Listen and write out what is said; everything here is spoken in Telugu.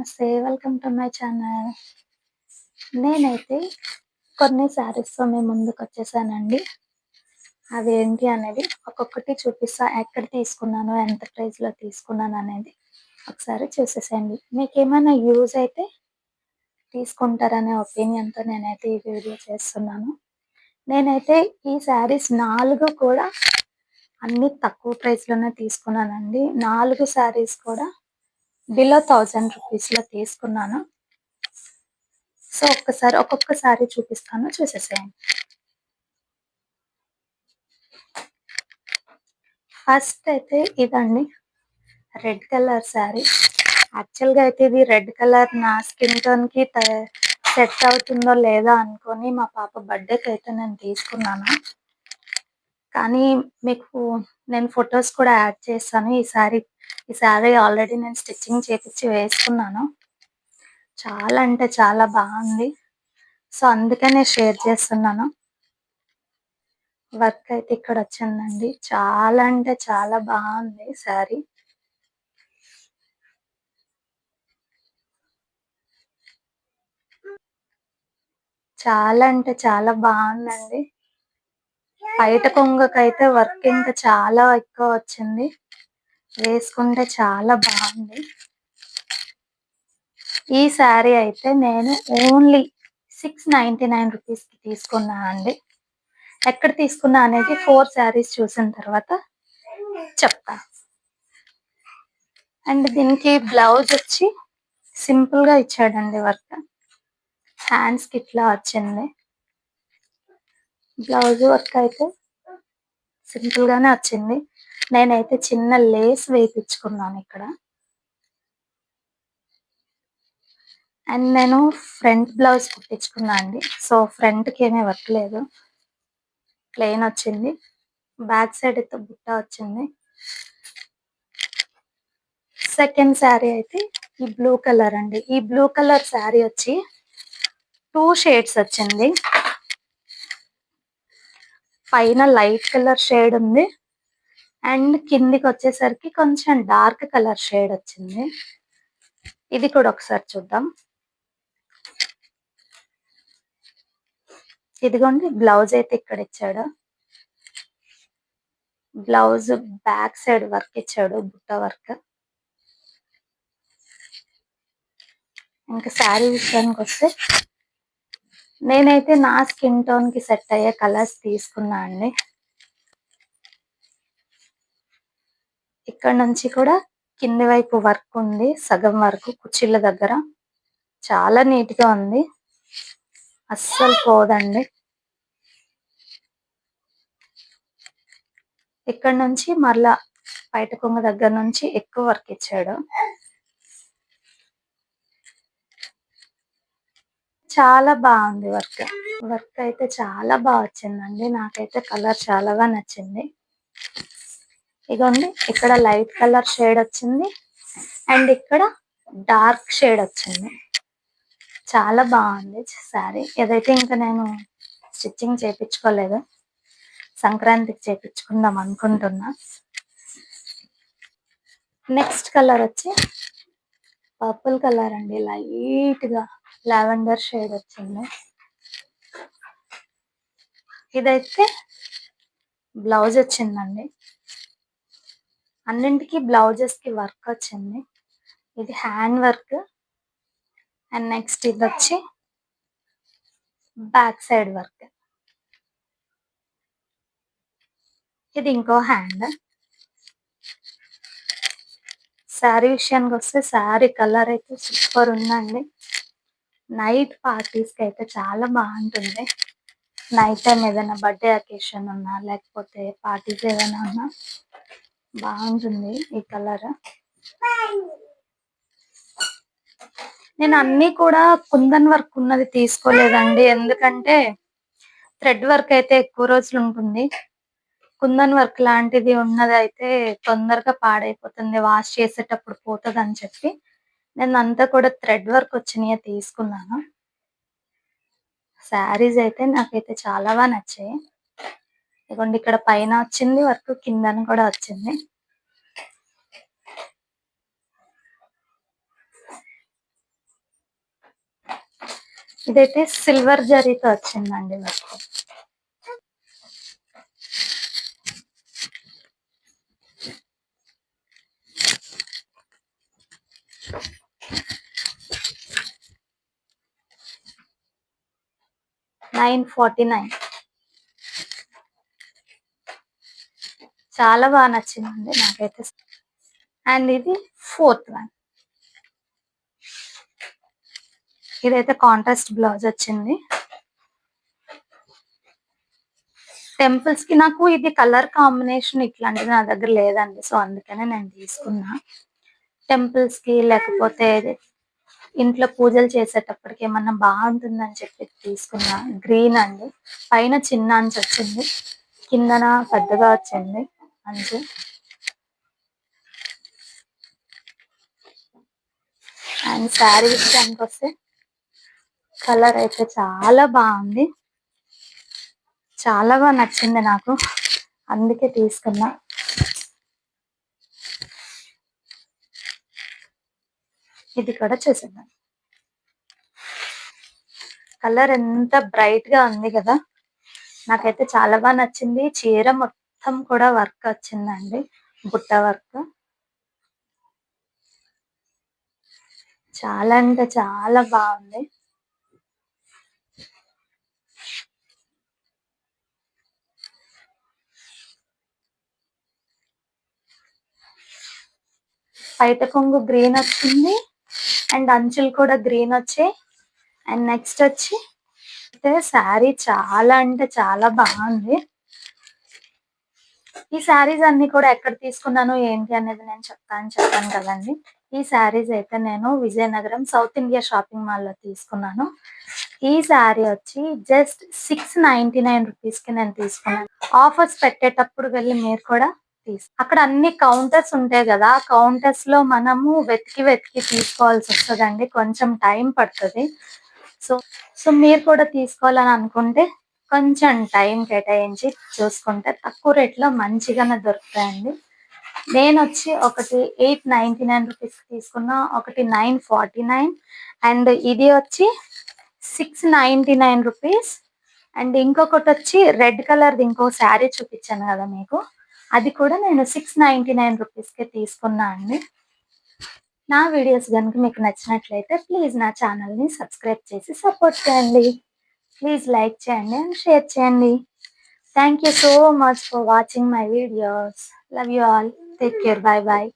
నమస్తే వెల్కమ్ టు మై ఛానల్. నేనైతే కొన్ని శారీస్తో మేము ముందుకు వచ్చేసానండి. అవి ఏంటి అనేది ఒక్కొక్కటి చూపిస్తా ఎక్కడ తీసుకున్నాను ఎంత ప్రైస్లో తీసుకున్నాను అనేది ఒకసారి చూసేసేయండి. మీకు ఏమైనా యూజ్ అయితే తీసుకుంటారనే ఒపీనియన్తో నేనైతే ఈ వీడియో చేస్తున్నాను. నేనైతే ఈ శారీస్ నాలుగు కూడా అన్ని తక్కువ ప్రైస్లోనే తీసుకున్నానండి. నాలుగు శారీస్ కూడా బిలో థౌజండ్ రూపీస్లో తీసుకున్నాను. సో ఒక్కసారి ఒక్కొక్కసారి చూపిస్తాను. చూసేసేయండి. ఫస్ట్ అయితే ఇదండి. Red colour sari. యాక్చువల్గా అయితే ఇది రెడ్ కలర్ నా స్కిన్ టోన్కి సెట్ అవుతుందో లేదా అనుకొని మా పాప బర్త్డేకి అయితే నేను తీసుకున్నాను. కానీ మీకు నేను ఫొటోస్ కూడా యాడ్ చేస్తాను. ఈ శారీ ఈ శారీ ఆల్రెడీ నేను స్టిచ్చింగ్ చేపించి వేసుకున్నాను. చాలా అంటే చాలా బాగుంది. సో అందుకనే షేర్ చేస్తున్నాను. వర్క్ అయితే ఇక్కడ వచ్చిందండి. చాలా అంటే చాలా బాగుంది శారీ చాలా అంటే చాలా బాగుందండి. బయట కొంగకైతే వర్క్ ఇంకా చాలా ఎక్కువ వచ్చింది. వేసుకుంటే చాలా బాగుంది. ఈ శారీ అయితే నేను ఓన్లీ సిక్స్ నైంటీ నైన్ రూపీస్కి తీసుకున్నాను అండి. ఎక్కడ తీసుకున్నా అనేది ఫోర్ శారీస్ చూసిన తర్వాత చెప్తా. అండ్ దీనికి బ్లౌజ్ వచ్చి సింపుల్గా ఇచ్చాడండి వర్క్. హ్యాండ్స్కి ఇట్లా వచ్చింది. బ్లౌజ్ వర్క్ అయితే సింపుల్ గానే వచ్చింది. నేనైతే చిన్న లేస్ వేయించుకున్నాను ఇక్కడ. అండ్ నేను ఫ్రంట్ బ్లౌజ్ కుట్టించుకున్నా అండి. సో ఫ్రంట్కి ఏమీ వర్క్ లేదు. ప్లెయిన్ వచ్చింది. బ్యాక్ సైడ్ అయితే బుట్ట వచ్చింది. సెకండ్ శారీ అయితే ఈ బ్లూ కలర్ అండి. ఈ బ్లూ కలర్ శారీ వచ్చి టూ షేడ్స్ వచ్చింది. పైన లైట్ కలర్ షేడ్ ఉంది. అండ్ కిందికి వచ్చేసరికి కొంచెం డార్క్ కలర్ షేడ్ వచ్చింది. ఇది కూడా ఒకసారి చూద్దాం. ఇదిగోండి బ్లౌజ్ అయితే ఇక్కడ ఇచ్చాడు. బ్లౌజ్ బ్యాక్ సైడ్ వర్క్ ఇచ్చాడు బుట్ట వర్క్. ఇంకా శారీ విషయానికి వస్తే నేనైతే నా స్కిన్ టోన్కి సెట్ అయ్యే కలర్స్ తీసుకున్నా అండి. ఇక్కడ నుంచి కూడా కింది వైపు వర్క్ ఉంది సగం వరకు కుర్చీల దగ్గర. చాలా నీట్గా ఉంది. అస్సలు పోదండి. ఇక్కడ నుంచి మరలా బయట కొంగ దగ్గర నుంచి ఎక్కువ వర్క్ ఇచ్చాడు. చాలా బాగుంది వర్క్. వర్క్ అయితే చాలా బాగా వచ్చిందండి. నాకైతే కలర్ చాలా నచ్చింది. ఇగోండి ఇక్కడ లైట్ కలర్ షేడ్ వచ్చింది. అండ్ ఇక్కడ డార్క్ షేడ్ వచ్చింది. చాలా బాగుంది శారీ. ఏదైతే ఇంకా నేను స్టిచ్చింగ్ చేయించుకోలేదు సంక్రాంతికి చేయించుకుందాం అనుకుంటున్నా. నెక్స్ట్ కలర్ వచ్చి పర్పుల్ కలర్ అండి. లైట్గా లావెండర్ షేడ్ వచ్చింది. ఇదైతే బ్లౌజ్ వచ్చిందండి. అన్నింటికి బ్లౌజెస్కి వర్క్ వచ్చింది. ఇది హ్యాండ్ వర్క్. అండ్ నెక్స్ట్ ఇది వచ్చి బ్యాక్ సైడ్ వర్క్. ఇది ఇంకో హ్యాండ్. శారీ విషయానికి వస్తే శారీ కలర్ అయితే సూపర్ ఉందండి. నైట్ పార్టీస్కి అయితే చాలా బాగుంటుంది. నైట్ టైం ఏదైనా బర్త్డే అకేషన్ ఉన్నా లేకపోతే పార్టీస్ ఏదైనా ఉన్నా బాగుంటుంది ఈ కలర్. నేను అన్ని కూడా కుందన్ వర్క్ ఉన్నది తీసుకోలేదండి. ఎందుకంటే థ్రెడ్ వర్క్ అయితే ఎక్కువ రోజులు ఉంటుంది. కుందన్ వర్క్ లాంటిది ఉన్నది అయితే తొందరగా పాడైపోతుంది. వాష్ చేసేటప్పుడు పోతుంది అని చెప్పి నేను అంతా కూడా థ్రెడ్ వర్క్ వచ్చినాయి తీసుకున్నాను. శారీస్ అయితే నాకైతే చాలా బాగా నచ్చాయి. ఇదిగోండి ఇక్కడ పైన వచ్చింది వర్క్ కిందన కూడా వచ్చింది. ఇదైతే సిల్వర్ జరీతో వచ్చిందండి వర్క్. Nine forty nine. చాలా బాగా నచ్చిందండి నాకైతే. అండ్ ఇది ఫోర్త్ వన్. ఇదైతే కాంట్రాస్ట్ బ్లౌజ్ వచ్చింది. టెంపుల్స్కి నాకు ఇది కలర్ కాంబినేషన్ ఇట్లాంటిది నా దగ్గర లేదండి సో అందుకనే నేను తీసుకున్నా. టెంపుల్స్కి లేకపోతే ఇంట్లో పూజలు చేసేటప్పటికి ఏమన్నా బాగుంటుందని చెప్పి తీసుకున్నా గ్రీన్ అండి. పైన చిన్న అంచు వచ్చింది. కిందన పెద్దగా వచ్చింది అంచు. అండ్ శారీ విషయానికి వస్తే కలర్ అయితే చాలా బాగుంది. చాలా బాగా నచ్చింది నాకు. అందుకే తీసుకున్నా. ఇది కూడా చూసేద్దాం. కలర్ ఎంత బ్రైట్గా ఉంది కదా. నాకైతే చాలా బాగా నచ్చింది. చీర మొత్తం కూడా వర్క్ వచ్చిందండి. బుట్ట వర్క్. చాలా అంటే చాలా బాగుంది పైట కొంగు గ్రీన్ వచ్చింది. అండ్ అంచులు కూడా గ్రీన్ వచ్చాయి అండ్ నెక్స్ట్ వచ్చి అయితే శారీ చాలా అంటే చాలా బాగుంది. ఈ శారీస్ అన్ని కూడా ఎక్కడ తీసుకున్నాను ఏంటి అనేది నేను చెప్తాను చెప్పాను కదండి. ఈ శారీస్ అయితే నేను విజయనగరం సౌత్ ఇండియా షాపింగ్ మాల్లో తీసుకున్నాను. ఈ శారీ వచ్చి జస్ట్ సిక్స్ నైన్టీ నైన్ రూపీస్కి నేను తీసుకున్నాను. ఆఫర్స్ పెట్టేటప్పుడు వెళ్ళి మీరు కూడా తీసు అక్కడ అన్ని కౌంటర్స్ ఉంటాయి కదా కౌంటర్స్లో మనము వెతికి వెతికి తీసుకోవాల్సి వస్తుందండి. కొంచెం టైం పడుతుంది. సో సో మీరు కూడా తీసుకోవాలని అనుకుంటే కొంచెం టైం కేటాయించి చూసుకుంటే తక్కువ రేట్లో మంచిగానే దొరుకుతాయండి. నేను వచ్చి ఒకటి ఎయిట్ నైన్టీ నైన్ రూపీస్ తీసుకున్నా ఒకటి నైన్ ఫార్టీ నైన్ అండ్ ఇది వచ్చి six ninety nine rupees and ఇంకొకటి వచ్చి రెడ్ కలర్ది ఇంకో శారీ చూపించాను కదా మీకు. అది కూడా నేను సిక్స్ నైన్టీ నైన్ రూపీస్కే తీసుకున్నా అండి. నా వీడియోస్ కనుక మీకు నచ్చినట్లయితే ప్లీజ్ నా ఛానల్ని సబ్స్క్రైబ్ చేసి సపోర్ట్ చేయండి. ప్లీజ్ లైక్ చేయండి అండ్ షేర్ చేయండి. Thank you so much for watching my videos love you all take care bye bye